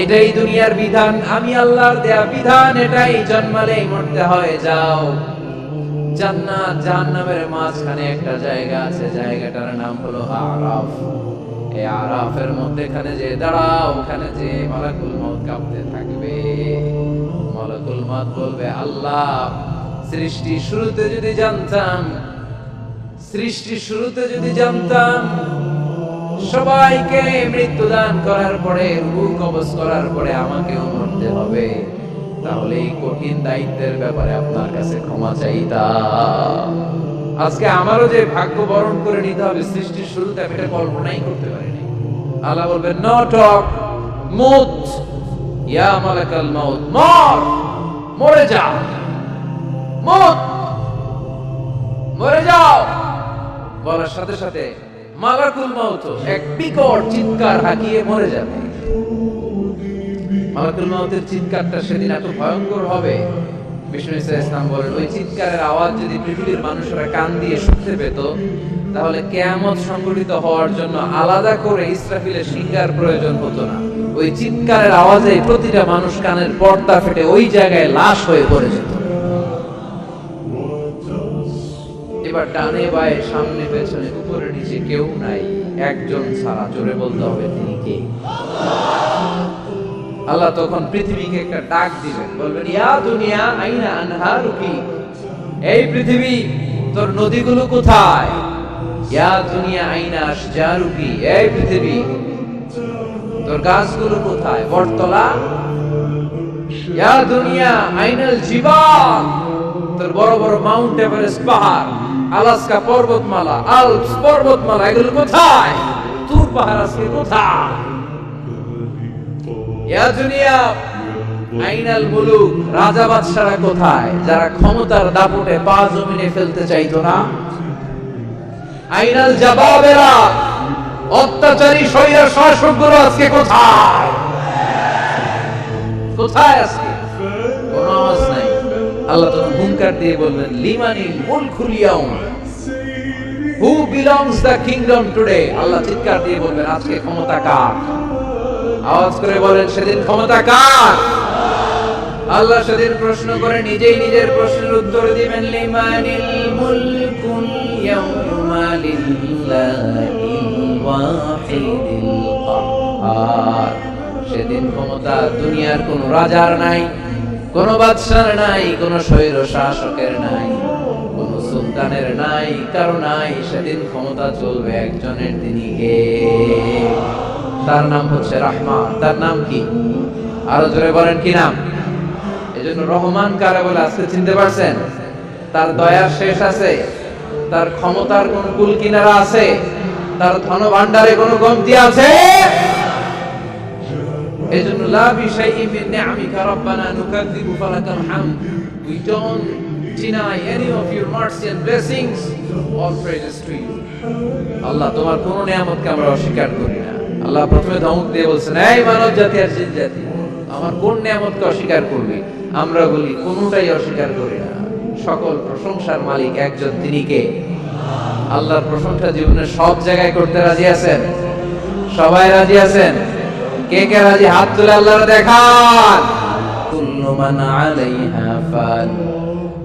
এটাই দুনিয়ার বিধান। আমি আল্লাহর দেয়া বিধান, এটাই জন্মালেই মরতে হয়, যাও। জান্নাত, জাহান্নামের মাঝখানে একটা জায়গা আছে, জায়গাটার নাম হলো আরাফ। এই আরাফের মধ্যেখানে যে দাঁড়াও, ওখানে যে মালাকুল মউত কাঁপতে থাকবে। মালাকুল মউত বলবে, আল্লাহ, সৃষ্টি শুরুতে যদি জানতাম, সৃষ্টি শুরুতে যদি জানতাম সবাইকে মৃত্যু দান করার পরে, রূহ কবজ করার পরে আমাকেও মরতে হবে। তাহলে এই কঠিন দায়িত্বের ব্যাপারে আপনার কাছে ক্ষমা চাইতাম। আজকে আমারও যে ভাগ্য বরণ করে নিতে হবে, সৃষ্টির শুরুতে আমি এটা কল্পনাই করতে পারিনি। আল্লাহ বলবেন, নো, টক, মুত, ইয়া মালাকাল মাউত মর, মরে যা মুত, মরে যাও। বলার সাথে সাথে মালাকুল মাউত। এক বিকট চিৎকার হাকিয়ে মরে যাবে। মালাকুল মাউতের চিৎকারটা সেদিন এত ভয়ঙ্কর হবে। বিষ্ণু ইসা ইসলাম বলেন, ওই চিৎকারের আওয়াজ যদি পৃথিবীর মানুষরা কান দিয়ে শুনতে পেত, তাহলে কেয়ামত সংগঠিত হওয়ার জন্য আলাদা করে ইসরাফিলের সিঙ্গার প্রয়োজন হতো না। ওই চিৎকারের আওয়াজে প্রতিটা মানুষ কানের পর্দা ফেটে ওই জায়গায় লাশ হয়ে পড়ে যেত। এবার ডানে বায়ে, সামনে পেছনে উপরে নিচে কেউ নাই। একজন ছাড়া জোরে বলতে হবে, তিনি কে? আল্লাহ তখন পৃথিবীকে একটা ডাক দিবেন, বলবেন, ইয়া দুনিয়া আইনা আনহারুকি? এই পৃথিবী, তোর নদীগুলো কোথায়? ইয়া দুনিয়া আইনা আশজারুকি? এই পৃথিবী, তোর গাছগুলো কোথায়? বটতলা? ইয়া দুনিয়া আইনাল জিবাল? তোর বড় বড় মাউন্ট এভারেস্ট পাহাড়? আলাস্কা পর্বতমালা, আলপস পর্বতমালা, এগুলো কোথায়? তুর পাহাড় আজকে কোথায়? দুনিয়া, আইনাল মুলুক, রাজা বাদশারা কোথায়? যারা ক্ষমতার দাপটে পা জমিনে ফেলতে চাইতো না। আইনাল জাবাবেরা, অত্যাচারী স্বৈরা শাসকগুলো আজকে কোথায়? কোথায় আজকে? আওয়াজ নাই। আল্লাহ হুঙ্কার দিয়ে বলবেন লিমানিল মুলকুল ইয়াউম who belongs the kingdom today আল্লাহ চিৎকার দিয়ে বলবেন আজকে ক্ষমতা কার? আওয়াজ করে বলেন, সেদিন ক্ষমতা কার? আল্লাহ সেদিন প্রশ্ন করে, নিজেই নিজের প্রশ্নের উত্তর দিবেন, লিমানিল মুলকুল ইয়াউমা লিল্লাহিল ওয়াহিদিল সেদিন ক্ষমতা দুনিয়ার কোন রাজার নাই। কোন বাদশার নাই, কোন স্বৈর শাসকের নাই, কোন সুলতানের নাই, কারও নাই, সেদিন ক্ষমতা চলবে একজনের, তিনি কে? তার নাম হচ্ছে রাহমান। তার নাম কি? আরও জোরে বলেন, কি নাম? এজন্য রহমান কারে বলে আজকে চিনতে পারছেন? তার দয়ার শেষ আছে, তার ক্ষমতার কোন কুল কিনারা আছে, তার ধন ভান্ডারে কোনো কমতি আছে? এজন্য, লা deny any of your mercy and blessings. All praises to you. আল্লাহ, তোমার কোন নিয়ামতকে আমরা অস্বীকার করি না। আল্লাহ প্রথমে ধমক দিয়ে বলছেন, এই মানব জাতি আর আমার কোন নিয়ামতকে অস্বীকার করবে? আমরা বলি, কোনটাই অস্বীকার করি না। সকল প্রশংসার মালিক একজন তিনি কে? আল্লাহর প্রশংসা জীবনের সব জায়গায় করতে রাজি আছেন? সবাই রাজি আছেন? কে কে রাজি হাত তুলে আল্লাহর দেখান কুল্লু মান আলাইহা ফান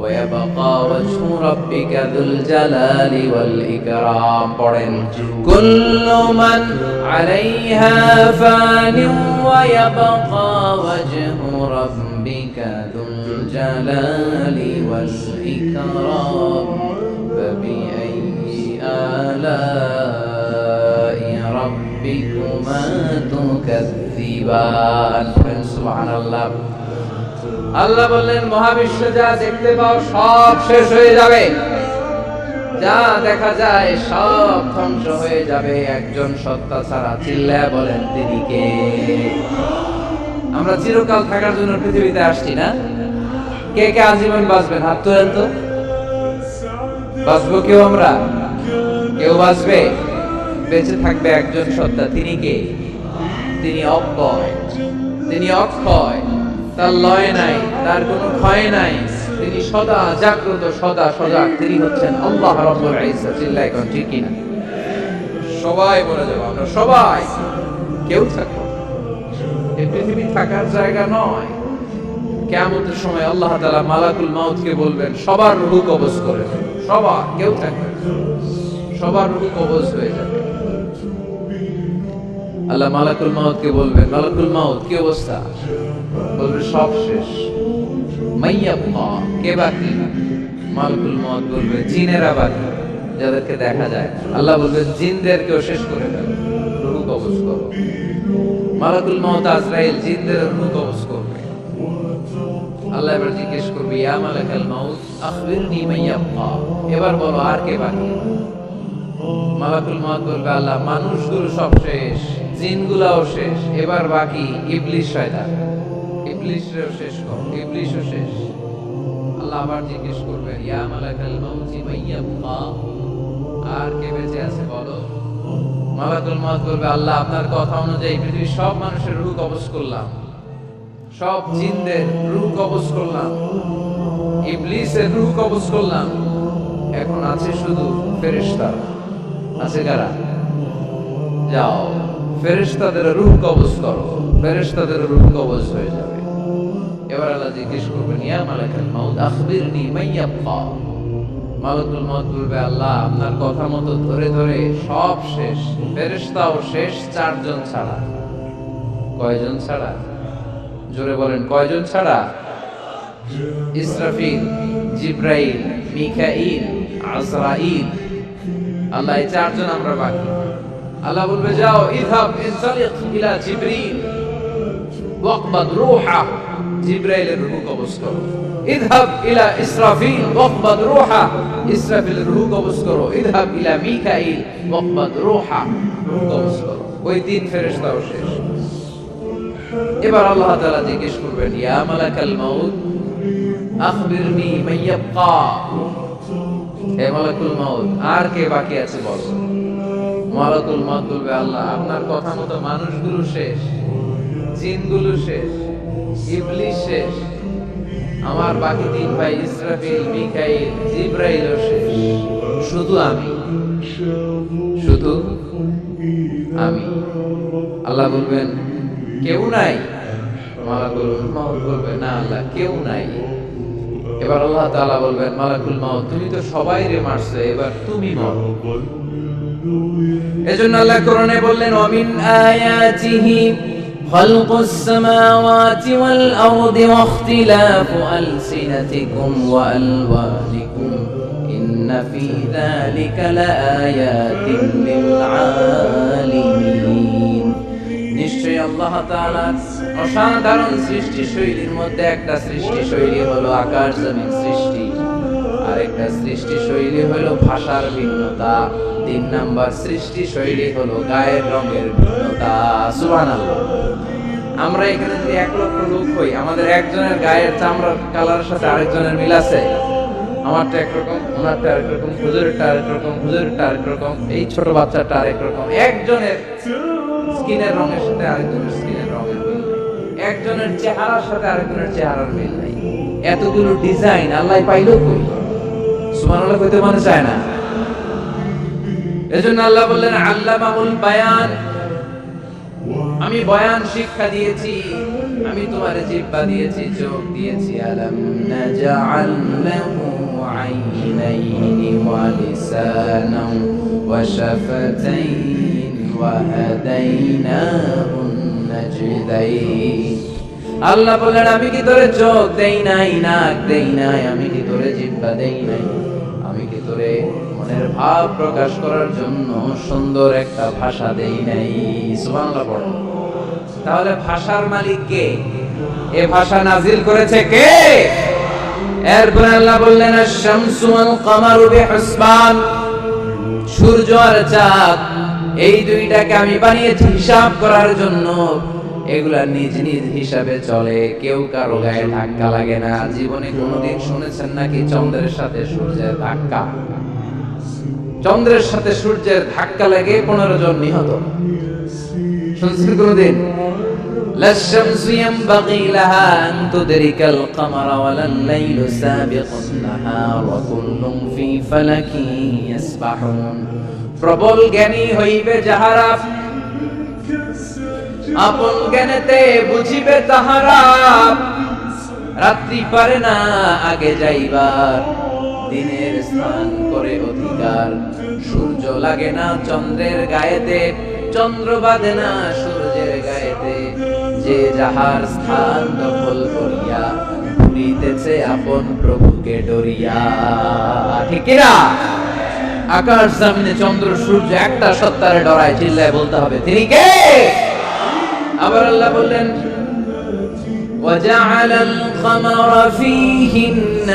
ويبقى وجه ربك ذو الجلال والإكرام পড়েন كل من عليها فان ويبقى وجه ربك ذو الجلال والإكرام فبأي آلاء ربكما تكذبان سبحان الله আল্লাহ বললেন মহাবিশ্ব যা দেখতে পাও সব শেষ হয়ে যাবে যা দেখা যায় সব ধ্বংস হয়ে যাবে একজন সত্তা ছাড়া চিল্লা বলেন তিনি কে আমরা চিরকাল থাকার জন্য পৃথিবীতে আসছি না কে কে আজীবন বাঁচবেন হাত তোলেন তো বাঁচবো কেউ আমরা কেউ বাঁচবে বেঁচে থাকবে একজন সত্তা। তিনি কে? তিনি অক্ষয়। তিনি অক্ষয়। তার লয় নাই, তার কোনো ক্ষয় নাই। তিনি সদা জাগ্রত, সদা সজাগ। তিনি হচ্ছেন আল্লাহ রাব্বুল ইজ্জত। চিল্লায় কোন, ঠিক কিনা? সবাই বলে যাব আমরা, সবাই। কেউ থাকবে না। এই পৃথিবী থাকার জায়গা নয়। কেমতের সময় আল্লাহ তাআলা মালাকুল মাউতকে বলবেন, সবার রূহ কবজ করে। সবার, কেউ থাকবে সবার রূহ কবজ হয়ে যাবে। আল্লাহ মালাকুল মাউতকে বলবে মালাকুল মাউত, কি অবস্থা? বলবে, সব শেষ। মাইয়াবকা কে বাকি? মালাকুল মাউত বলবে, জিনেরা বাকি, যাদেরকে দেখা যায়। আল্লাহ বলবে, জিনদেরকেও শেষ করে দেবে রূহ কবজ করো। মালাকুল মাউত আজরাইল, জিনদের রূহ কবজ করবে। আল্লাহ এবার জিজ্ঞেস করবে, ইয়া মালাকাল মাউত, আখবিরনি মাইয়াবকা এবার বলো, আর কে বাকি? মালাকুল মাউত বলবে, আল্লাহ, মানুষগুলো সব শেষ। জিনগুলাও শেষ। এবার বাকি ইবলিশ শয়তান। ইবলিশও শেষ কর ইবলিশও শেষ। আল্লাহ আবার জিজ্ঞেস করবেন, ইয়া মালাকাল মাউতি মাইয়া মাইয়াবকা আর কে বেঁচে আছে বলো? মালাকুল মাউত বলবে, আল্লাহ, আপনার কথা অনুযায়ী পৃথিবীর সব মানুষের রূহ কবজ করলাম। সব জিনদের রূহ কবজ করলাম। ইবলিসের রূহ কবজ করলাম। এখন আছে শুধু ফেরেশতা আছে কারা? যাও। ফেরেশতাদের রূহ কবজ করো। ফেরেশতাদের রূহ কবজ হয়ে যাবে। এবার আল্লাহ জিজ্ঞেস করবেন, ইয়া মালাকাল মাউত, আখবিরনি মাউত বলবে, আল্লাহ, আপনার কথা মতো ধরে ধরে সব শেষ, ফেরেশতাও শেষ, চারজন ছাড়া। কয়জন ছাড়া? জোরে বলেন, কয়জন ছাড়া? ইসরাফিল, জিব্রাইল, মিকাইল, আজরাইল। আল্লাহ, এই চারজন আমরা বাকি। আল্লাহ বলবে, যাও, ইযহাব ইনসালিক ইলা জিবরিল। ওয়াকবাদ রূহা। জিব্রাইলের রূহ কবজ করো। ইযহাব ইলা ইসরাফিল। ওয়াকবাদ রূহা। ইসরাফিলের রূহ কবজ করো। ইযহাব ইলা মিকাইল। ওয়াকবাদ রূহা। রূহ কবজ করো। ওই তিন ফেরেশতাও শেষ। এবার আল্লাহ তাআলা জিজ্ঞেস করবেন, ইয়া মালাকাল মাউত, আখবিরনি মাইয়াবকা হে মালাকুল মাউত, আর কে বাকি আছে বলো? মালাকুল মাউত বলবে আল্লাহ, আপনার কথা মতো মানুষগুলো শেষ, জিনগুলো শেষ, ইবলিস শেষ, আমার বাকি তিন ভাই ইসরাফিল, মিকাইল, জিব্রাইলও শেষ। শুধু আমি। শুধু আমি। আল্লাহ বলবেন, কেউ নাই? মালাকুল মাউত বলবে না আল্লাহ, কেউ নাই। এবার আল্লাহ তাআলা বলবেন, মালাকুল মাউত তুমি তো সবাই রে মারছো, এবার তুমি মরো। এজন্য আল্লাহ কোরআনে বললেন ওয়ামিন আয়াতিহি خلق السماوات والأرض واختلاف ألسنتكم وألوانكم إن في ذلك لآيات للعالمين নিশ্চয়ই আল্লাহ তাআলার অসাধারণ সৃষ্টি শৈলীর মধ্যে একটা সৃষ্টি শৈলী হলো আকাশ জমিন সৃষ্টি আর একটা সৃষ্টি শৈলী হলো ভাষার ভিন্নতা। তিন নাম্বার সৃষ্টি শৈলী হলো গায়ের রঙের ভিন্নতা। সুবহানাল্লাহ। আমরা এখানে যদি এক লক্ষ লোক হই, আমাদের একজনের গায়ের চামড়ার কালারের সাথে আরেকজনের মিল আছে? আমারটা একরকম, ওনারটা আরেক রকম হুজুরেরটা আরেক রকম হুজুরেরটা আরেক রকম এই ছোট বাচ্চাটা আরেক রকম একজনের স্কিনের রঙের সাথে আরেকজনের স্কিনের রঙের মিল। একজনের চেহারার সাথে আরেকজনের চেহারার মিল নাই। এতগুলো ডিজাইন আল্লাহ পাইলো কই? কইতে চায় না। এজন্য আল্লাহ বললেন বায়ান। আমি বয়ান শিক্ষা দিয়েছি, আমি তোমার জিব্বা দিয়েছি, চোখ দিয়েছি। আলাম লাহু ওয়া ওয়া শাফাতাইন ওয়া হাদাইনাহু আল্লাহ বললেন, আমি কি তোরে চোখ দেই নাই, নাক দেই নাই, আমি কি তোরে জিব্বা দেই নাই? মনের ভাব প্রকাশ করার জন্য সুন্দর একটা ভাষা দেই নাই। সুবহানাল্লাহ, পড়ো। তাহলে ভাষার মালিক কে? এ ভাষা নাজিল করেছে কে? এরপর আল্লাহ বললেন, আশ-শামসু ওয়াল বিহুসবান। সূর্য আর চাঁদ, এই দুইটাকে আমি বানিয়েছি হিসাব করার জন্য। এগুলা নিজ নিজ হিসাবে চলে। কেউ কারও গায়ে ধাক্কা লাগে না। জীবনে কোনোদিন শুনেছেন নাকি চন্দ্রের সাথে সূর্যের ধাক্কা? চন্দ্রের সাথে সূর্যের ধাক্কা লেগে পনেরো জন নিহত শুনছেন কোনোদিন لا الشمس ينبغي لها أن تدرك القمر ولا الليل سابق النهار وكل في فلك يسبحون প্রবল জ্ঞানী হইবে যাহারা আপন জ্ঞানেতে বুঝিবে তাহারা রাত্রি পারে না আগে যাইবার দিনের স্থান করে অধিকার সূর্য লাগে না চন্দ্রের গায়েতে চন্দ্র বাঁধে না সূর্যের গায়েতে যে যাহার স্থান দখল করিয়া ভুলিতেছে আপন প্রভুকে ডরিয়া ঠিক না আকাশ জামিনে চন্দ্র সূর্য একটা সত্তারে ডরায় চিল্লায় বলতে হবে তিনি কে আবার আল্লাহ বললেন وجعل القمر فيهن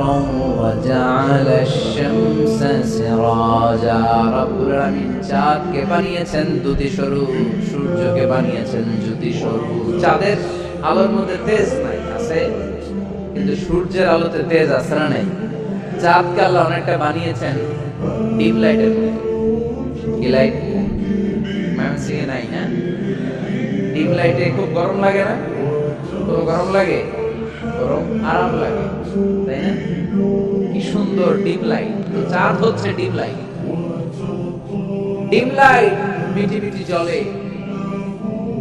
نورا وجعل الشمس سراجا রব্বুল আলামিন চাঁদকে বানিয়েছেন দুটি স্বরূপ সূর্যকে বানিয়েছেন জ্যোতি স্বরূপ চাঁদের আলোর মধ্যে তেজ নাই আছে কিন্তু সূর্যের আলোতে তেজ আছে না নাই চাঁদকে আল্লাহ অনেকটা বানিয়েছেন ডিম লাইটের মতো কি লাইট ময়মনসিংহে নাই না ডিম লাইটে খুব গরম লাগে না খুব গরম লাগে গরম আরাম লাগে, তাই না? কি সুন্দর ডিম লাইট চাঁদ হচ্ছে ডিম লাইট ডিম লাইট মিটি মিটি জলে,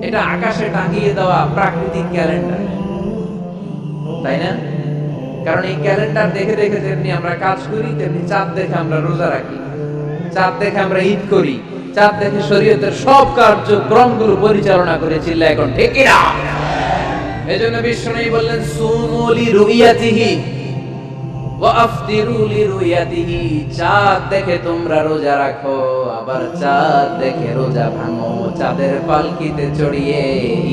এটা আকাশে টাঙিয়ে দেওয়া প্রাকৃতিক ক্যালেন্ডার, তাই না? কারণ এই ক্যালেন্ডার দেখে দেখে যেমনি আমরা কাজ করি, তেমনি চাঁদ দেখে আমরা রোজা রাখি। চাঁদ দেখে আমরা ঈদ করি, চাঁদ দেখে শরীয়তের সব কার্যক্রমগুলো পরিচালনা করে চিল্লা এখন, ঠিক না এজন্য বিষ্ণু বললেন সুমুলি রুইয়াতিহি চাঁদ দেখে তোমরা রোজা রাখো, আবার চাঁদ দেখে রোজা ভাঙো। চাঁদের পালকিতে চড়িয়ে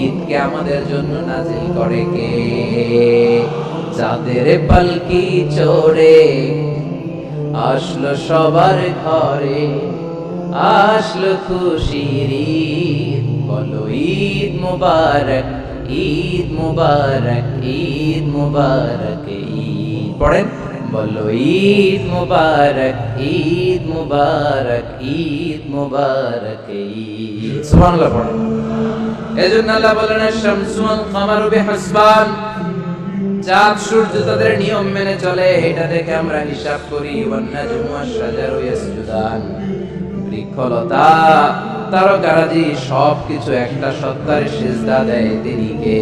ঈদকে আমাদের জন্য নাজিল করে কে? চাঁদের পালকি চড়ে আসলো সবার ঘরে, আসলো খুশির ঈদ। বলো ঈদ মুবারক। ঈদ মুবারক ঈদ মুবারক, ঈদ পড়েন? বলো, ঈদ মুবারক ঈদ মুবারক ঈদ মুবারক, ঈদ। সুবহানাল্লাহ পড়েন। এজন্য আল্লাহ বলেন শামসু ওয়াল কামারু বিহাসবান। চাঁদ সূর্য তাদের নিয়ম মেনে চলে, এটা দেখে আমরা হিসাব করি, ওয়ান্নাজমু ওয়াশ-শাজারু ইয়াসজুদান। বৃক্ষলতা তারকারাজি সবকিছু একটা সত্তার সিজদা দেয় তিনি কে?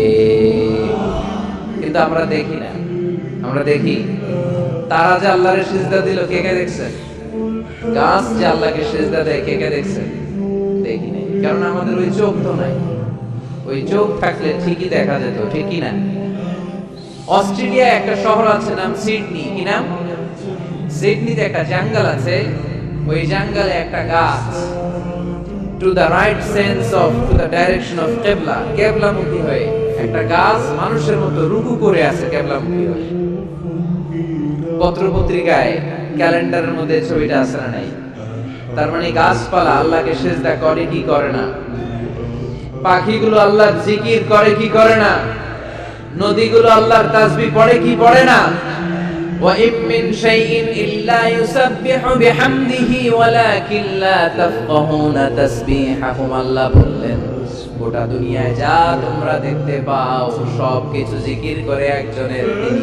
কিন্তু আমরা দেখি না। আমরা দেখি, তারা যে আল্লাহরে সিজদা দিল, কে কে দেখছেন গাছ যে আল্লাহকে সিজদা দেয়, কে কে দেখছেন দেখি নাই। কারণ আমাদের ওই চোখ তো নাই। ওই চোখ থাকলে ঠিকই দেখা যেত ঠিকই না? অস্ট্রেলিয়া একটা শহর আছে, নাম সিডনি। কি নাম? সিডনিতে একটা জঙ্গল আছে। ওই জঙ্গলে একটা গাছ। To the right sense of to the direction of কেবলা কেবলামুখী হয়ে একটা গাছ মানুষের মতো রুকু করে আছে কেবলামুখী হয়ে। পত্র পত্রিকায় ক্যালেন্ডারের মধ্যে ছবিটা আছে না নাই? তার মানে গাছপালা আল্লাহকে সেজদা করে কি করে না? পাখিগুলো আল্লাহর জিকির করে কি করে না? নদীগুলো আল্লাহর তাসবিহ পড়ে কি পড়ে না? وإن من شيء إلا يسبح بحمده ولكن لا تفقهون تسبيحهم আল্লাহ বললেন গোটা দুনিয়ায় যা তোমরা দেখতে পাও সব কিছু জিকির করে একজনের তিনি